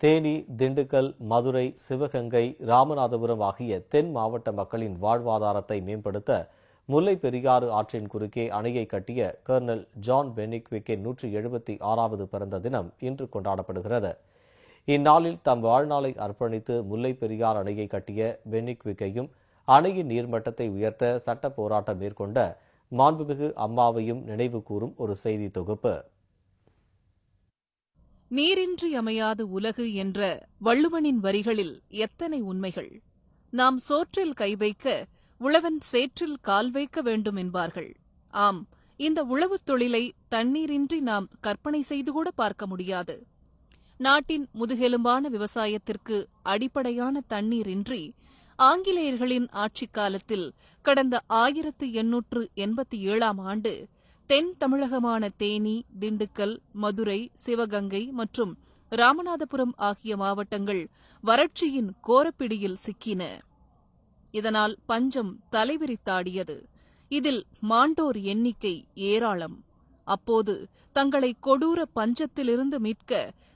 தேனி திண்டுக்கல் மதுரை சிவகங்கை ராமநாதபுரம் ஆகிய தென் மாவட்ட மக்களின் வாழ்வாதாரத்தை மேம்படுத்த முல்லை பெரியாறு ஆற்றின் குறுக்கே அணையை கட்டிய கர்னல் ஜான் பெனிக்விக்கின் நூற்றி எழுபத்தி ஆறாவது பிறந்த தினம் இன்று கொண்டாடப்படுகிறது. இந்நாளில் தம் வாழ்நாளை அர்ப்பணித்து முல்லை பெரியார் அணையை கட்டிய பெனிக்விக்கையும் அணையின் நீர்மட்டத்தை உயர்த்த சட்ட போராட்டம் மேற்கொண்ட மாண்புமிகு அம்மாவையும் நினைவு கூறும் ஒரு செய்தி தொகுப்பு. நீரின்றி அமையாது உலகு என்ற வள்ளுவனின் வரிகளில் எத்தனை உண்மைகள்? நாம் சோற்றில் கை வைக்க உழவன் சேற்றில் கால் வைக்க வேண்டும் என்பார்கள். ஆம் இந்த உழவுத் தொழிலை தண்ணீரின்றி நாம் கற்பனை செய்து கூட பார்க்க முடியாது. நாட்டின் முதுகெலும்பான விவசாயத்திற்கு அடிப்படையான தண்ணீரின்றி ஆங்கிலேயர்களின் ஆட்சிக் காலத்தில் கடந்த ஆயிரத்து எண்ணூற்று எண்பத்தி ஏழாம் ஆண்டு தென் தமிழகமான தேனி திண்டுக்கல் மதுரை சிவகங்கை மற்றும் ராமநாதபுரம் ஆகிய மாவட்டங்கள் வறட்சியின் கோரப்பிடியில் சிக்கின. இதனால் பஞ்சம் தலைவிரித்தாடியது. இதில் மாண்டோர் எண்ணிக்கை ஏராளம். அப்போது தங்களை கொடூர பஞ்சத்திலிருந்து மீட்க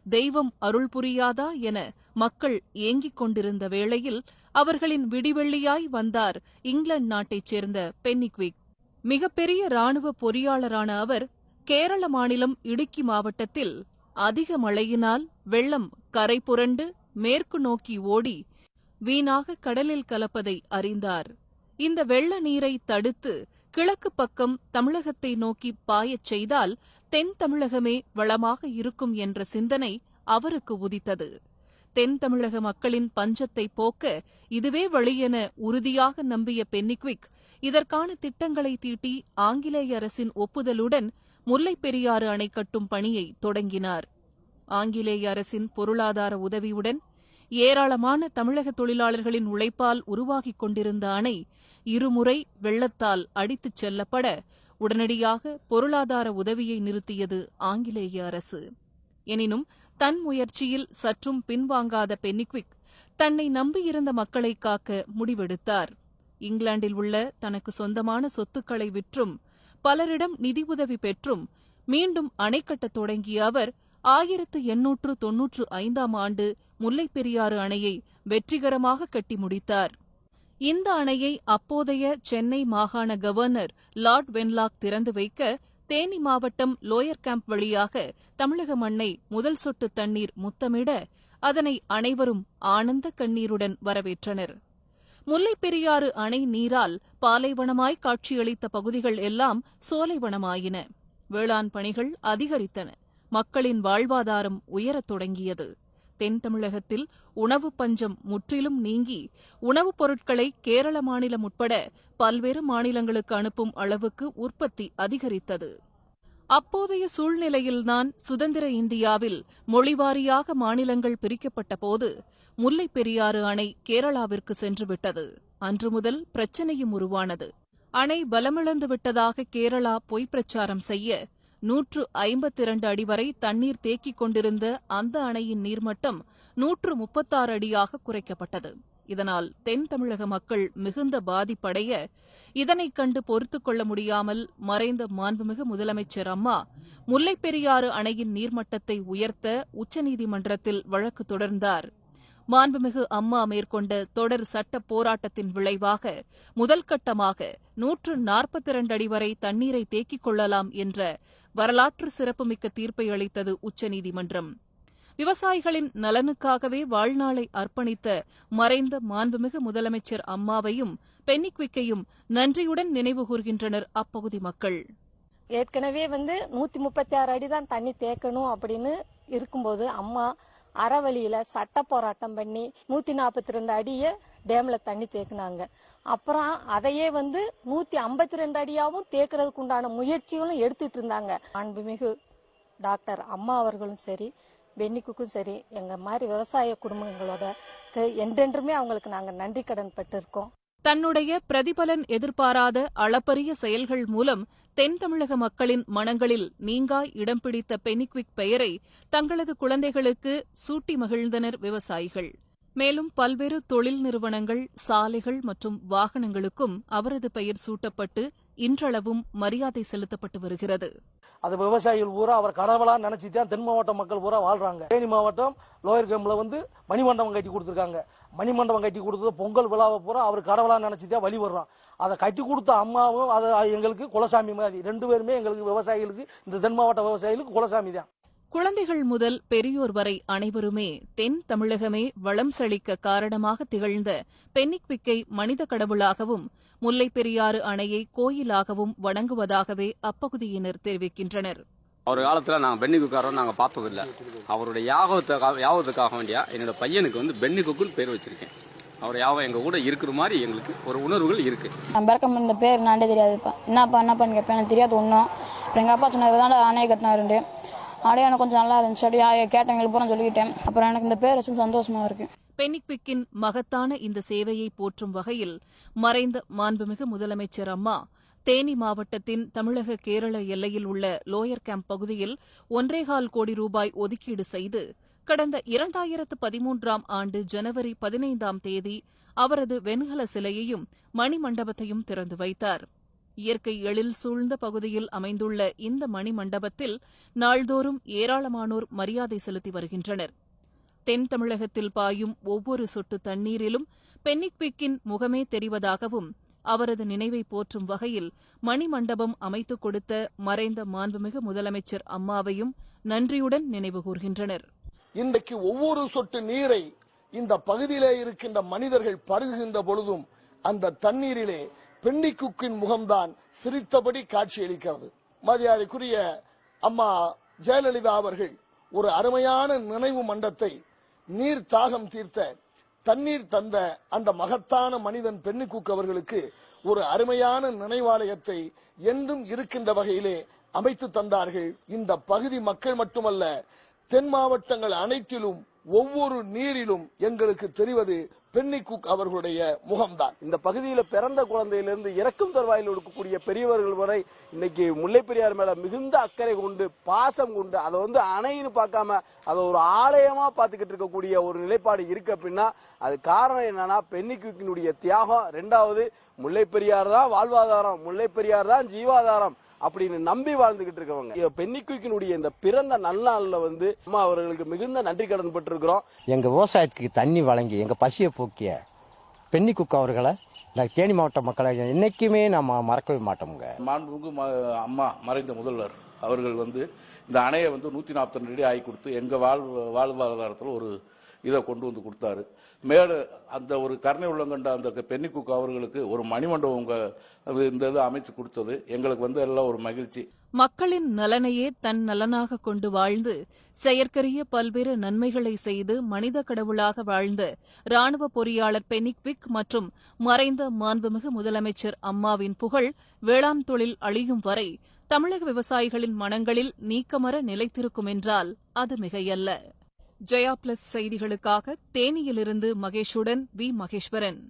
தெய்வம் அருள் புரியாதா என மக்கள் ஏங்கிக் கொண்டிருந்த வேளையில் அவர்களின் விடிவெள்ளியாய் வந்தார் இங்கிலாந்து நாட்டைச் சேர்ந்த பென்னிக்விக். மிகப்பெரிய ராணுவ பொறியாளரான அவர் கேரள மாநிலம் இடுக்கி மாவட்டத்தில் அதிக மழையினால் வெள்ளம் கரை புரண்டு மேற்கு நோக்கி ஓடி வீணாக கடலில் கலப்பதை அறிந்தார். இந்த வெள்ள நீரை தடுத்து கிழக்கு பக்கம் தமிழகத்தை நோக்கி பாயச் செய்தால் தென் தமிழகமே வளமாக இருக்கும் என்ற சிந்தனை அவருக்கு உதித்தது. தென் தமிழக மக்களின் பஞ்சத்தை போக்க இதுவே வழியென உறுதியாக நம்பிய பென்னிக்விக் இதற்கான திட்டங்களை தீட்டி ஆங்கிலேய அரசின் ஒப்புதலுடன் முல்லைப் பெரியாறு அணை கட்டும் பணியை தொடங்கினார். ஆங்கிலேய அரசின் பொருளாதார உதவியுடன் ஏராளமான தமிழக தொழிலாளர்களின் உழைப்பால் உருவாகிக் கொண்டிருந்த அணை இருமுறை வெள்ளத்தால் அடித்துச் செல்லப்பட உடனடியாக பொருளாதார உதவியை நிறுத்தியது ஆங்கிலேய அரசு. எனினும் தன் முயற்சியில் சற்றும் பின்வாங்காத பென்னிக்விக் தன்னை நம்பியிருந்த மக்களை காக்க முடிவெடுத்தார். இங்கிலாந்தில் உள்ள தனக்கு சொந்தமான சொத்துக்களை விற்றும் பலரிடம் நிதியுதவி பெற்றும் மீண்டும் அணை கட்டத் தொடங்கிய அவர் ஆயிரத்து எண்ணூற்று தொன்னூற்று ஐந்தாம் ஆண்டு முல்லைப் பெரியாறு அணையை வெற்றிகரமாக கட்டி முடித்தார். இந்த அணையை அப்போதைய சென்னை மாகாண கவர்னர் லார்ட் வென்லாக் திறந்து வைக்க தேனி மாவட்டம் லோயர் கேம்ப் வழியாக தமிழக மண்ணை முதல் சொட்டு தண்ணீர் முத்தமிட அதனை அனைவரும் ஆனந்த கண்ணீருடன் வரவேற்றனர். முல்லைப் பெரியாறு அணை நீரால் பாலைவனமாய் காட்சியளித்த பகுதிகள் எல்லாம் சோலைவனமாயின. வேளாண் பணிகள் அதிகரித்தன. மக்களின் வாழ்வாதாரம் உயரத் தொடங்கியது. தென் தமிழகத்தில் உணவுப் பஞ்சம் முற்றிலும் நீங்கி உணவுப் பொருட்களை கேரள மாநிலம் உட்பட பல்வேறு மாநிலங்களுக்கு அனுப்பும் அளவுக்கு உற்பத்தி அதிகரித்தது. அப்போதைய சூழ்நிலையில்தான் சுதந்திர இந்தியாவில் மொழிவாரியாக மாநிலங்கள் பிரிக்கப்பட்டபோது முல்லைப் பெரியாறு அணை கேரளாவிற்கு சென்றுவிட்டது. அன்று முதல் பிரச்சனையும் உருவானது. அணை பலமிழந்து விட்டதாக கேரளா பொய்ப் பிரச்சாரம் செய்ய நூற்று ஐம்பத்திரண்டு அடி வரை தண்ணீர் தேக்கிக் கொண்டிருந்த அந்த அணையின் நீர்மட்டம் நூற்று முப்பத்தாறு அடியாக குறைக்கப்பட்டது. இதனால் தென் தமிழக மக்கள் மிகுந்த பாதிப்படைய இதனைக் கண்டு பொறுத்துக் கொள்ள முடியாமல் மறைந்த மாண்புமிகு முதலமைச்சர் அம்மா முல்லைப் பெரியாறு அணையின் நீர்மட்டத்தை உயர்த்த உச்சநீதிமன்றத்தில் வழக்கு தொடர்ந்தார். மாண்புமிகு அம்மா மேற்கொண்ட தொடர் சட்ட போராட்டத்தின் விளைவாக முதல் கட்டமாக நூற்று நாற்பத்தி இரண்டு அடி வரை தண்ணீரை தேக்கிக் கொள்ளலாம் என்ற வரலாற்று சிறப்புமிக்க தீர்ப்பை அளித்தது உச்சநீதிமன்றம். விவசாயிகளின் நலனுக்காகவே வாழ்நாளை அர்ப்பணித்த மறைந்த மாண்புமிகு முதலமைச்சர் அம்மாவையும் பென்னிக்விக்கையும் நன்றியுடன் நினைவுகூர்கின்றனர் அப்பகுதி மக்கள். ஏற்கனவே வந்து நூத்தி முப்பத்தி ஆறு அடி தான் தண்ணி தேக்கணும் அப்படின்னு இருக்கும்போது அம்மா அறவழியில சட்ட போராட்டம் பண்ணி நூத்தி நாற்பத்தி ரெண்டு அடிய டேம்ல தண்ணி தேக்குனாங்க. அப்புறம் அதையே வந்து நூத்தி ஐம்பத்தி ரெண்டு அடியாவும் தேக்குறதுக்கு உண்டான முயற்சிகளும் எடுத்துட்டு இருந்தாங்க. அன்புமிகு டாக்டர் அம்மா அவர்களும் சரி பென்னிக்குக்கும் சரி எங்க மாதிரி விவசாய குடும்பங்களோட என்றென்றுமே அவங்களுக்கு நாங்க நன்றி கடன் பட்டிருக்கோம். தன்னுடைய பிரதிபலன் எதிர்பாராத அளப்பரிய செயல்கள் மூலம் தென் தமிழக மக்களின் மனங்களில் நீங்காய் இடம் பிடித்த பெனிக்விக் பெயரை தங்களது குழந்தைகளுக்கு சூட்டி மகிழ்ந்தனர் விவசாயிகள். மேலும் பல்வேறு தொழில் நிறுவனங்கள் சாலைகள் மற்றும் வாகனங்களுக்கும் அவரது பெயர் சூட்டப்பட்டு இன்றளவும் மரியாதை செலுத்தப்பட்டு வருகிறது. அது விவசாயிகள் பூரா அவர் கடவுளா நினைச்சு தான் தென் மாவட்ட மக்கள் பூரா வாழ்றாங்க. தேனி மாவட்டம் லோயர் கேம்ல வந்து மணிமண்டபம் கட்டி கொடுத்துருக்காங்க. மணிமண்டபம் கட்டி கொடுத்தது பொங்கல் விழாவை பூரா அவர் கடவுளா நினைச்சு தான் வழி வர்றோம் அதை கட்டி கொடுத்த அம்மாவும் அது எங்களுக்கு குலசாமி மாதிரி ரெண்டு பேருமே எங்களுக்கு விவசாயிகளுக்கு இந்த தென் மாவட்ட விவசாயிகளுக்கு குலசாமி தான். குழந்தைகள் முதல் பெரியோர் வரை அனைவருமே தென் தமிழகமே வளம் செழிக்க காரணமாக திகழ்ந்த பென்னிக்விக்கை மனித கடவுளாகவும் முல்லைப் பெரியாறு அணையை கோயிலாகவும் வணங்குவதாகவே அப்பகுதியினர் தெரிவிக்கின்றனர். அவர் காலத்தில் நாங்கள் பென்னி குக்காரோ நாங்கள் பார்த்ததில்ல. அவருடைய யாகத்துக்காக யாகத்துக்காக வேண்டியா என்னோட பையனுக்கு வந்து பென்னி குக்குன்னு பேர் வச்சிருக்கேன். அவர் யாகம் எங்கள் கூட இருக்கிற மாதிரி எங்களுக்கு ஒரு உணர்வுகள் இருக்குது நான் பிறக்க இந்த பேர் நாண்டே தெரியாதுப்பா. என்னப்பா என்னப்பான்னு கேட்பேன் எனக்கு தெரியாது ஒன்றும் அப்புறம் எங்கள் அப்பா சொன்னது தான் அணையை கட்டினாருண்டு அப்படியே எனக்கு கொஞ்சம் நல்லா இருந்துச்சு. அப்படியே கேட்டவங்களுக்கு பூரா சொல்லிக்கிட்டேன். அப்புறம் எனக்கு இந்த பேர் வச்சு சந்தோஷமா இருக்கு. பென்னிக்விக்கின் மகத்தான இந்த சேவையை போற்றும் வகையில் மறைந்த மாண்புமிகு முதலமைச்சர் அம்மா தேனி மாவட்டத்தின் தமிழக கேரள எல்லையில் உள்ள லோயர் கேம்ப் பகுதியில் ஒன்றேகால் கோடி ரூபாய் ஒதுக்கீடு செய்து கடந்த இரண்டாயிரத்து பதிமூன்றாம் ஆண்டு ஜனவரி பதினைந்தாம் தேதி அவரது வெண்கல சிலையையும் மணிமண்டபத்தையும் திறந்து வைத்தார். இயற்கை எழில் சூழ்ந்த பகுதியில் அமைந்துள்ள இந்த மணிமண்டபத்தில் நாள்தோறும் ஏராளமானோர் மரியாதை செலுத்தி வருகின்றனர். தென் தமிழகத்தில் பாயும் ஒவ்வொரு சொட்டு தண்ணீரிலும் பென்னிக்விக்கின் முகமே தெரிவதாகவும் அவரது நினைவை போற்றும் வகையில் மணிமண்டபம் அமைத்துக் கொடுத்த மறைந்த மாண்புமிகு முதலமைச்சர் அம்மாவையும் நன்றியுடன் நினைவு கூர்கின்றனர். இன்றைக்கு ஒவ்வொரு சொட்டு நீரை இந்த பகுதியிலே இருக்கின்ற மனிதர்கள் பருகுகின்ற பொழுதும் அந்த தண்ணீரிலே பெண்ணிக்குக்கின் முகம்தான் சிரித்தபடி காட்சியளிக்கிறது. மரியாதைக்குரிய அம்மா ஜெயலலிதா அவர்கள் ஒரு அருமையான நினைவு மண்டத்தை நீர் தாகம் தீர்த்த தண்ணீர் தந்த அந்த மகத்தான மனிதன் பெண்ணிக்குக் அவர்களுக்கு ஒரு அருமையான நினைவாலயத்தை என்றும் இருக்கின்ற வகையிலே அமைத்து தந்தார்கள். இந்த பகுதி மக்கள் மட்டுமல்ல தென் மாவட்டங்கள் அனைத்திலும் ஒவ்வொரு நீரிலும் எங்களுக்கு தெரிவது பென்னிக்குக் அவர்களுடைய முகம்தான். இந்த பகுதியில் பிறந்த குழந்தையிலிருந்து இறக்கும் தருவாயில் இருக்கக்கூடிய பெரியவர்கள் வரை இன்னைக்கு முல்லை பெரியார் மேல மிகுந்த அக்கறை கொண்டு பாசம் கொண்டு அதை வந்து அணைன்னு பார்க்காம அதை ஒரு ஆலயமா பார்த்துக்கிட்டு இருக்கக்கூடிய ஒரு நிலைப்பாடு இருக்கு அப்படின்னா அது காரணம் என்னன்னா பென்னிகுக்கினுடைய தியாகம். ரெண்டாவது முல்லை பெரியார் தான் வாழ்வாதாரம். முல்லை பெரியார் தான் ஜீவாதாரம். அப்படின்னு நம்பி வாழ்ந்துகிட்டு இருக்கவங்க. பெண்ணிக்குக்கினுடைய இந்த பிறந்த நல்நாள்ல வந்து அம்மா அவர்களுக்கு மிகுந்த நன்றி கடன் பட்டிருக்கிறோம் எங்க விவசாயத்துக்கு தண்ணி வழங்கி எங்க பசியை போக்கிய பென்னி குக்கு அவர்களை இந்த தேனி மாவட்ட மக்களை என்னைக்குமே நம்ம மறக்கவே மாட்டோமுங்க. மாண்புமிகு அம்மா மறைந்த முதல்வர் அவர்கள் வந்து இந்த அணையை வந்து நூத்தி நாற்பத்தி ரெண்டு அடி ஆகி கொடுத்து எங்க வாழ் வாழ்வாதாரத்தில் ஒரு இதை கொண்டு வந்து கொடுத்தாரு. மேடு அந்த ஒரு கருணை உள்ளங்கண்ட அந்த பெண்ணிக்குக்கு அவர்களுக்கு ஒரு மணிமண்டபம் உங்க இந்த இது அமைச்சு கொடுத்தது. எங்களுக்கு வந்து எல்லாம் ஒரு மகிழ்ச்சி. மக்களின் நலனையே தன் நலனாக கொண்டு வாழ்ந்து செயற்கரிய பல்வேறு நன்மைகளை செய்து மனித கடவுளாக வாழ்ந்த ராணுவ பொறியாளர் பெனிக்விக் மற்றும் மறைந்த மாண்புமிகு முதலமைச்சர் அம்மாவின் புகழ் வேளாண் தொழில் அழியும் வரை தமிழக விவசாயிகளின் மனங்களில் நீக்கமர நிலைத்திருக்கும் என்றால் அது மிகையல்ல. ஜெயா பிளஸ் செய்திகளுக்காக தேனியிலிருந்து மகேஷுடன் வி மகேஸ்வரன்.